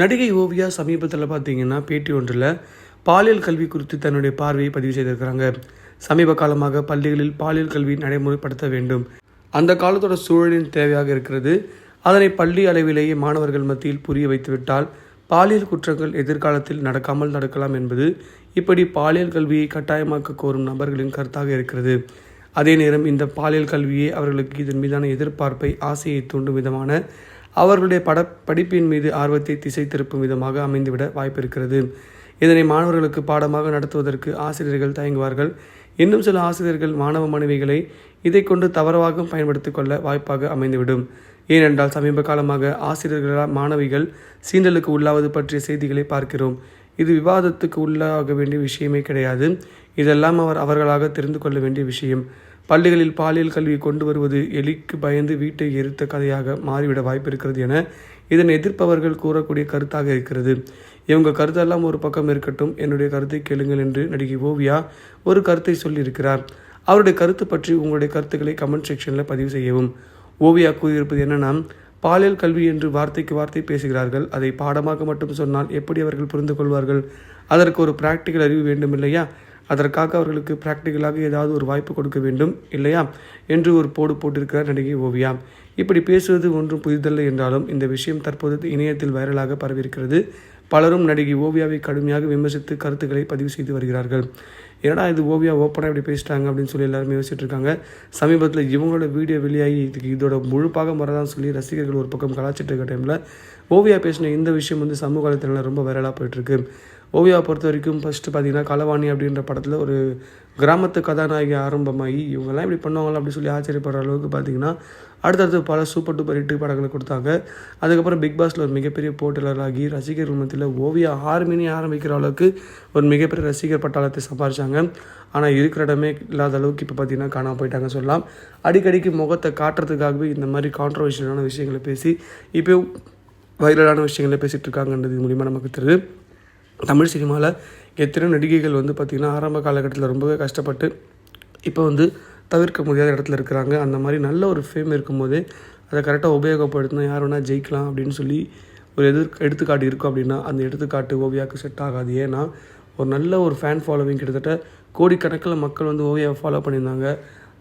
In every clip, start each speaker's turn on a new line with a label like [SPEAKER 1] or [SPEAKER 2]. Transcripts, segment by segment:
[SPEAKER 1] நடிகை ஓவியா சமீபத்தில் பார்த்தீங்கன்னா பேட்டி ஒன்றில் பாலியல் கல்வி குறித்து தன்னுடைய பார்வையை பதிவு செய்திருக்கிறாங்க. சமீப காலமாக பள்ளிகளில் பாலியல் கல்வி நடைமுறைப்படுத்த வேண்டும். அந்த காலத்தோட சூழலின் தேவையாக இருக்கிறது. அதனை பள்ளி அளவிலேயே மாணவர்கள் மத்தியில் புரிய வைத்துவிட்டால் பாலியல் குற்றங்கள் எதிர்காலத்தில் நடக்காமல் நடக்கலாம் என்பது இப்படி பாலியல் கல்வியை கட்டாயமாக்க கோரும் நபர்களின் கருத்தாக இருக்கிறது. அதே நேரம் இந்த பாலியல் கல்வியே அவர்களுக்கு இதன் மீதான எதிர்பார்ப்பை ஆசையை தூண்டும் விதமான அவர்களுடைய பட படிப்பின் மீது ஆர்வத்தை திசை திருப்பும் விதமாக அமைந்துவிட வாய்ப்பிருக்கிறது. இதனை மாணவர்களுக்கு பாடமாக நடத்துவதற்கு ஆசிரியர்கள் தயங்குவார்கள். இன்னும் சில ஆசிரியர்கள் மாணவ மாணவிகளை இதை கொண்டு தவறாக பயன்படுத்திக் கொள்ள வாய்ப்பாக அமைந்துவிடும். ஏனென்றால் சமீப காலமாக ஆசிரியர்களால் மாணவிகள் சீண்டலுக்கு உள்ளாவது பற்றிய செய்திகளை பார்க்கிறோம். இது விவாதத்துக்கு உள்ளாக வேண்டிய விஷயமே கிடையாது. இதெல்லாம் அவர் அவர்களாக தெரிந்து கொள்ள வேண்டிய விஷயம். பள்ளிகளில் பாலியல் கல்வி கொண்டு வருவது எலிக்கு பயந்து வீட்டை எரித்த கதையாக மாறிவிட வாய்ப்பிருக்கிறது என இதனை எதிர்ப்பவர்கள் கூறக்கூடிய கருத்தாக இருக்கிறது. இவங்க கருத்தெல்லாம் ஒரு பக்கம் இருக்கட்டும். என்னுடைய கருத்தை கேளுங்கள் என்று நடிகை ஓவியா ஒரு கருத்தை சொல்லியிருக்கிறார். அவருடைய கருத்து பற்றி உங்களுடைய கருத்துக்களை கமெண்ட் செக்ஷனில் பதிவு செய்யவும். ஓவியா கூறியிருப்பது என்னன்னா பாலியல் கல்வி என்று வார்த்தைக்கு வார்த்தை பேசுகிறார்கள். அதை பாடமாக மட்டும் சொன்னால் எப்படி அவர்கள் புரிந்து கொள்வார்கள்? அதற்கு ஒரு பிராக்டிக்கல் அறிவு வேண்டும் இல்லையா அதற்காக அவர்களுக்கு பிராக்டிக்கலாக ஏதாவது ஒரு வாய்ப்பு கொடுக்க வேண்டும் இல்லையா? என்று ஒரு போடு போட்டிருக்கிறார் நடிகை ஓவியா. இப்படி பேசுவது ஒன்றும் புதிதல்ல என்றாலும் இந்த விஷயம் தற்போது இணையத்தில் வைரலாக பரவியிருக்கிறது. பலரும் நடிகை ஓவியாவை கடுமையாக விமர்சித்து கருத்துக்களை பதிவு செய்து வருகிறார்கள். ஏன்னா இது ஓவியா ஓப்பனாக இப்படி பேசிட்டாங்க அப்படின்னு சொல்லி எல்லாருமே யோசிச்சுட்டு இருக்காங்க. சமீபத்தில் இவங்களோட வீடியோ வெளியாகி இதுக்கு இதோட முழுப்பாக முறைதான் சொல்லி ரசிகர்கள் ஒரு பக்கம் கலாச்சிட்டு இருக்க டைமில் ஓவியா பேசின இந்த விஷயம் வந்து சமூக வலைத்தளங்களில் ரொம்ப வைரலாக போயிட்டுருக்கு ஓவியா பொறுத்த வரைக்கும் ஃபஸ்ட்டு பார்த்தீங்கன்னா கலவாணி அப்படின்ற படத்தில் ஒரு கிராமத்து கதாநாயகி ஆரம்பமாகி இவங்கெல்லாம் இப்படி பண்ணுவாங்களா அப்படின்னு சொல்லி ஆச்சரியப்படுற அளவுக்கு பார்த்தீங்கன்னா அடுத்தடுத்து பல சூப்பர் டூப்பர் ஹிட்டு படங்களை கொடுத்தாங்க. அதுக்கப்புறம் பிக் பாஸில் ஒரு மிகப்பெரிய போட்டியாளராகி ரசிகர் மத்தியில் ஓவியா ஆர்மினி ஆரம்பிக்கிற அளவுக்கு ஒரு மிகப்பெரிய ரசிகர் பட்டாளத்தை சம்பாரிச்சாங்க. ஆனால் இருக்கிற இடமே இல்லாத அளவுக்கு இப்போ பார்த்தீங்கன்னா காணாமல் போயிட்டாங்க சொல்லலாம். அடிக்கடிக்கு முகத்தை காட்டுறதுக்காகவே இந்த மாதிரி கான்ட்ரவர்ஷியலான விஷயங்களை பேசி இப்போ வைரலான விஷயங்களை பேசிகிட்டு இருக்காங்கன்றது மூலிமா நமக்கு தெரியுது. தமிழ் சினிமாவில் எத்தனையோ நடிகைகள் வந்து பார்த்திங்கன்னா ஆரம்ப காலகட்டத்தில் ரொம்பவே கஷ்டப்பட்டு இப்போ வந்து தவிர்க்க முடியாத இடத்துல இருக்கிறாங்க. அந்த மாதிரி நல்ல ஒரு ஃபேம் இருக்கும்போதே அதை கரெக்டாக உபயோகப்படுத்தினா யார் வேணால் ஜெயிக்கலாம் அப்படின்னு சொல்லி ஒரு எதிர் எடுத்துக்காட்டு இருக்கும் அப்படின்னா அந்த எடுத்துக்காட்டு ஓவியாவுக்கு செட் ஆகாது. ஏன்னா ஒரு நல்ல ஒரு ஃபேன் ஃபாலோவிங் கிட்டத்தட்ட கோடிக்கணக்கில் மக்கள் வந்து ஓவியாவை ஃபாலோ பண்ணியிருந்தாங்க.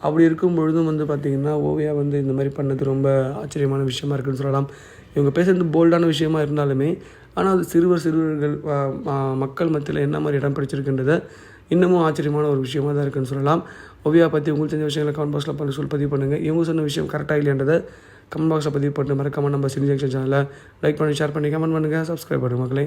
[SPEAKER 1] அப்படி இருக்கும் பொழுதும் வந்து பார்த்திங்கன்னா ஓவியா வந்து இந்த மாதிரி பண்ணது ரொம்ப ஆச்சரியமான விஷயமா இருக்குன்னு சொல்லலாம். இவங்க பேசுகிறது போல்டான விஷயமா இருந்தாலுமே ஆனால் அது சிறுவர் சிறுவர்கள் மக்கள் மத்தியில் என்ன மாதிரி இடம் பிடிச்சிருக்குன்றத இன்னமும் ஆச்சரியமான ஒரு விஷயமா தான் இருக்குன்னு சொல்லலாம். ஓவியா பற்றி உங்களுக்கு தெரிஞ்ச விஷயங்களை கமெண்ட் பாக்ஸில் பண்ணி சொல்லி பதிவு பண்ணுங்கள் இவங்க சொன்ன விஷயம் கரெக்டாக இல்லைன்றதை கமெண்ட் பாக்ஸில் பதிவு பண்ணி மறக்காமல் நம்ம சினி ஜங்ஷன் சேனலை லைக் பண்ணி ஷேர் பண்ணி கமெண்ட் பண்ணுங்கள் சப்ஸ்கிரைப் பண்ணுங்கள் மக்களே.